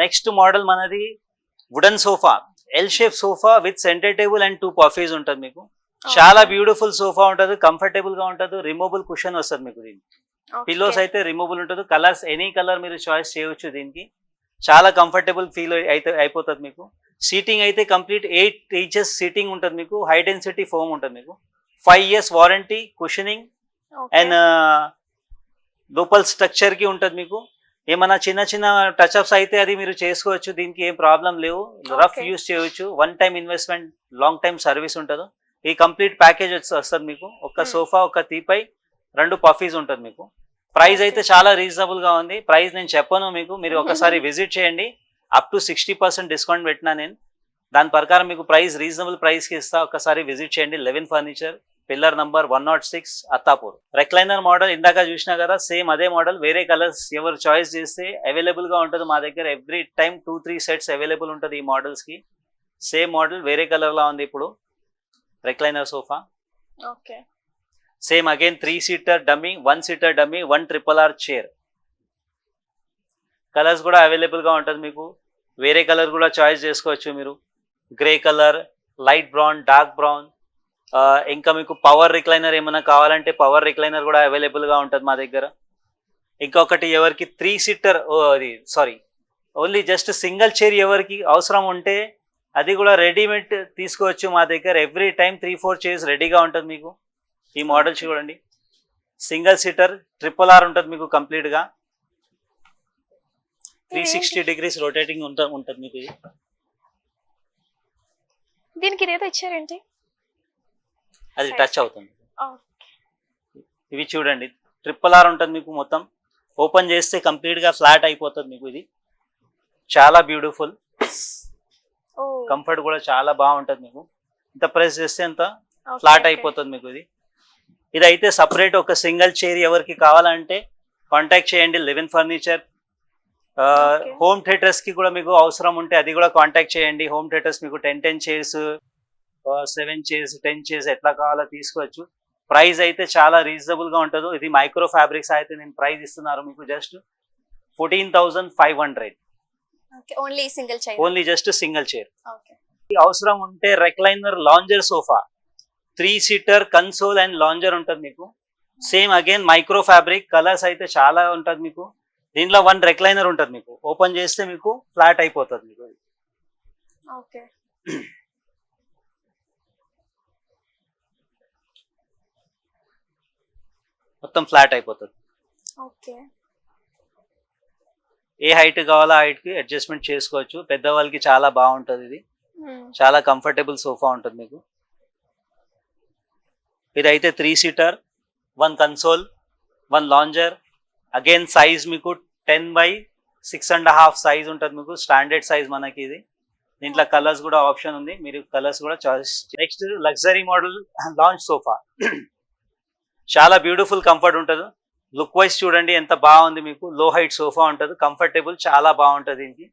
Next model మనది wooden sofa L shape sofa with centre table and two puffies ఉంటుంది మీకు. చాలా beautiful sofa ఉంటుంది కంఫర్టబుల్గా ఉంటుంది రిమూవబుల్ కుషన్ వస్తుంది మీకు దీనికి. పిల్లోస్ అయితే రిమూవబుల్ ఉంటుంది కలర్స్ ఎనీ కలర్ మీరు చాయిస్ చేయొచ్చు దీనికి. చాలా కంఫర్టబుల్ ఫీల్ అయితే అయిపోతుంది మీకు. సీటింగ్ అయితే కంప్లీట్ ఎయిట్ ఇంచెస్ సీటింగ్ ఉంటుంది మీకు హై డెన్సిటీ ఫోమ్ ఉంటుంది మీకు. Five years warranty cushioning and లోపల్ స్ట్రక్చర్కి ఉంటుంది మీకు. ఏమైనా చిన్న చిన్న టచ్అప్స్ అయితే అది మీరు చేసుకోవచ్చు దీనికి ఏం ప్రాబ్లం లేవు. రఫ్. యూస్ చేయొచ్చు. One time investment long time service ఉంటుంది. ఈ కంప్లీట్ ప్యాకేజ్ వస్తుంది మీకు. ఒక Hmm. సోఫా ఒక తీపై రెండు పఫీస్ ఉంటుంది మీకు. ప్రైస్ అయితే చాలా రీజనబుల్గా ఉంది. ప్రైస్ నేను చెప్పను మీకు. మీరు ఒకసారి విజిట్ చేయండి. Up to sixty percent discount పెట్టినా నేను. దాని ప్రకారం మీకు ప్రైస్ రీజనబుల్ ప్రైస్కి ఇస్తా. ఒకసారి విజిట్ చేయండి. Eleven furniture pillar number one nought six Attapur. Recliner model ఇందాక చూసినా కదా సేమ్ అదే మోడల్ వేరే కలర్స్ ఎవరు చాయిస్ చేస్తే అవైలబుల్గా ఉంటుంది మా దగ్గర. Every time two three sets available ఉంటుంది ఈ మోడల్స్కి. సేమ్ మోడల్ వేరే కలర్ లా ఉంది ఇప్పుడు. Recliner sofa okay. Same again three seater dummy one seater dummy one triple R chair colours కూడా అవైలబుల్గా ఉంటుంది మీకు. వేరే కలర్ కూడా చాయిస్ చేసుకోవచ్చు మీరు. Grey colour light brown dark brown ఇంకా మీకు పవర్ రిక్లైనర్ ఏమైనా కావాలంటే పవర్ రిక్లైనర్ కూడా అవైలబుల్గా ఉంటుంది మా దగ్గర. ఇంకొకటి ఎవరికి త్రీ సీటర్ అది sorry only just single chair ఎవరికి అవసరం ఉంటే అది కూడా రెడీమేడ్ తీసుకోవచ్చు మా దగ్గర. Every time three four chairs రెడీగా ఉంటుంది మీకు. ఈ మోడల్స్ చూడండి. సింగిల్ సీటర్ ట్రిపుల్ ఆర్ ఉంటుంది మీకు కంప్లీట్గా త్రీ సిక్స్టీ డిగ్రీస్ రొటేటింగ్ ఉంటుంది ఉంటుంది మీకు దీనికి ఇదేదో ఇచ్చారేంటి? అది. టచ్ అవుతుంది. ఇవి చూడండి. ట్రిపుల్ ఆర్ ఉంటుంది మీకు మొత్తం. ఓపెన్ చేస్తే కంప్లీట్గా ఫ్లాట్ అయిపోతుంది మీకు ఇది. చాలా బ్యూటిఫుల్. కంఫర్ట్ కూడా చాలా బాగుంటుంది మీకు. ఇంత ప్రెస్ చేస్తే అంత ఫ్లాట్. అయిపోతుంది మీకు ఇది. ఇది అయితే సపరేట్ ఒక సింగిల్ చైర్ ఎవరికి కావాలంటే కాంటాక్ట్ చేయండి. Eleven furniture. హోమ్ థియేటర్స్కి కూడా మీకు అవసరం ఉంటే అది కూడా కాంటాక్ట్ చేయండి. హోమ్ థియేటర్స్ మీకు ten ten chairs seven chairs ten chairs ఎట్లా కావాలో తీసుకోవచ్చు. ప్రైస్ అయితే చాలా రీజనబుల్గా ఉంటుంది. ఇది మైక్రో ఫ్యాబ్రిక్స్ అయితే నేను ప్రైస్ ఇస్తున్నారు మీకు just fourteen thousand five hundred. Only single chair only just single chair అవసరం ఉంటే recliner lounger sofa three seater console and lounger ఉంటుంది మీకు. Same again micro fabric colours అయితే చాలా ఉంటుంది మీకు. దీంట్లో వన్ రెక్లైనర్ ఉంటుంది మీకు. ఓపెన్ చేస్తే మీకు ఫ్లాట్ అయిపోతుంది మీకు. ఓకే. మొత్తం ఫ్లాట్ అయిపోతుంది. ఓకే. ఏ హైట్ కావాలో హైట్కి అడ్జస్ట్మెంట్ చేసుకోవచ్చు. పెద్దవాళ్ళకి చాలా బాగుంటుంది ఇది. చాలా కంఫర్టబుల్ సోఫా ఉంటుంది మీకు. ఇదైతే three seater one console one lounger again size మీకు ten by six and half size ఉంటుంది మీకు. స్టాండర్డ్ సైజ్ మనకి ఇది. దీంట్లో కలర్స్ కూడా ఆప్షన్ ఉంది. మీరు కలర్స్ కూడా choice next luxury model launch sofa చాలా బ్యూటిఫుల్ కంఫర్ట్ ఉంటుంది. లుక్ వైజ్ చూడండి ఎంత బాగుంది మీకు. లో హైట్ సోఫా ఉంటుంది. కంఫర్టబుల్ చాలా బాగుంటుంది దీనికి.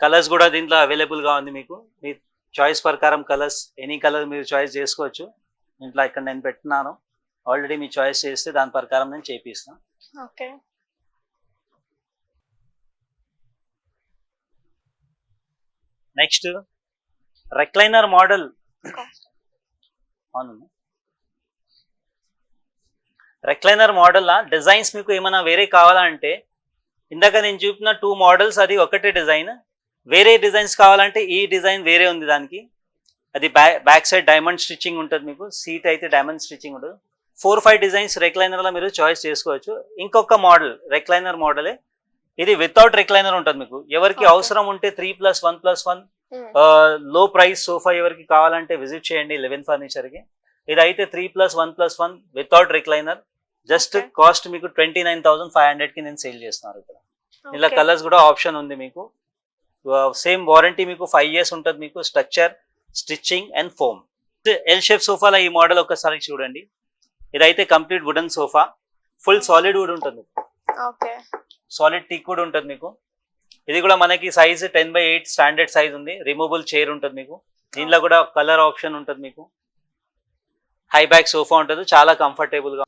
కలర్స్ కూడా దీంట్లో అవైలబుల్గా ఉంది మీకు. మీ చాయిస్ ప్రకారం కలర్స్ ఎనీ కలర్ మీరు చాయిస్ చేసుకోవచ్చు. ఇంట్లో ఇక్కడ నేను పెట్టినాను ఆల్రెడీ మీ చాయిస్ చేస్తే దాని ప్రకారం నేను చేపిస్తాను ఓకే నెక్స్ట్ రెక్లైనర్ మోడల్ అవును రెక్లైనర్ మోడల్ డిజైన్స్ మీకు ఏమైనా వేరే కావాలంటే ఇందాక నేను చూపిన టూ మోడల్స్ అది ఒకటే డిజైన్ వేరే డిజైన్స్ కావాలంటే ఈ డిజైన్ వేరే ఉంది దానికి. అది back back side diamond stitching ఉంటుంది మీకు. సీట్ అయితే డైమండ్ స్టిచ్చింగ్ ఉంటుంది ఫోర్ ఫైవ్ డిజైన్స్ రెక్లైనర్లో మీరు చాయిస్ చేసుకోవచ్చు. ఇంకొక మోడల్ రెక్లైనర్ మోడలే ఇది వితౌట్ రెక్లైనర్ ఉంటుంది మీకు. ఎవరికి. అవసరం ఉంటే three plus one plus one. Low price sofa ఎవరికి కావాలంటే విజిట్ చేయండి లెవెన్ ఫర్నిచర్ కి ఇది అయితే three plus one plus one without recliner just. Cost మీకు ట్వంటీ నైన్ థౌసండ్ ఫైవ్ హండ్రెడ్కి నేను సేల్ చేస్తున్నాను ఇక్కడ. ఇలా. కలర్స్ కూడా ఆప్షన్ ఉంది మీకు. సేమ్ వారంటీ మీకు ఫైవ్ ఇయర్స్ ఉంటుంది మీకు structure stitching and foam L shape సోఫాలో ఈ మోడల్ ఒకసారి చూడండి. ఇదైతే complete wooden sofa full solid wood ఉంటుంది ఓకే సాలిడ్ టీక్ వుడ్ ఉంటుంది మీకు. ఇది కూడా మనకి size ten by eight standard size ఉంది. రిమూవబుల్ చైర్ ఉంటుంది మీకు. దీనిలో కూడా కలర్ ఆప్షన్ ఉంటుంది మీకు. హై బ్యాక్ సోఫా ఉంటుంది చాలా కంఫర్టబుల్గా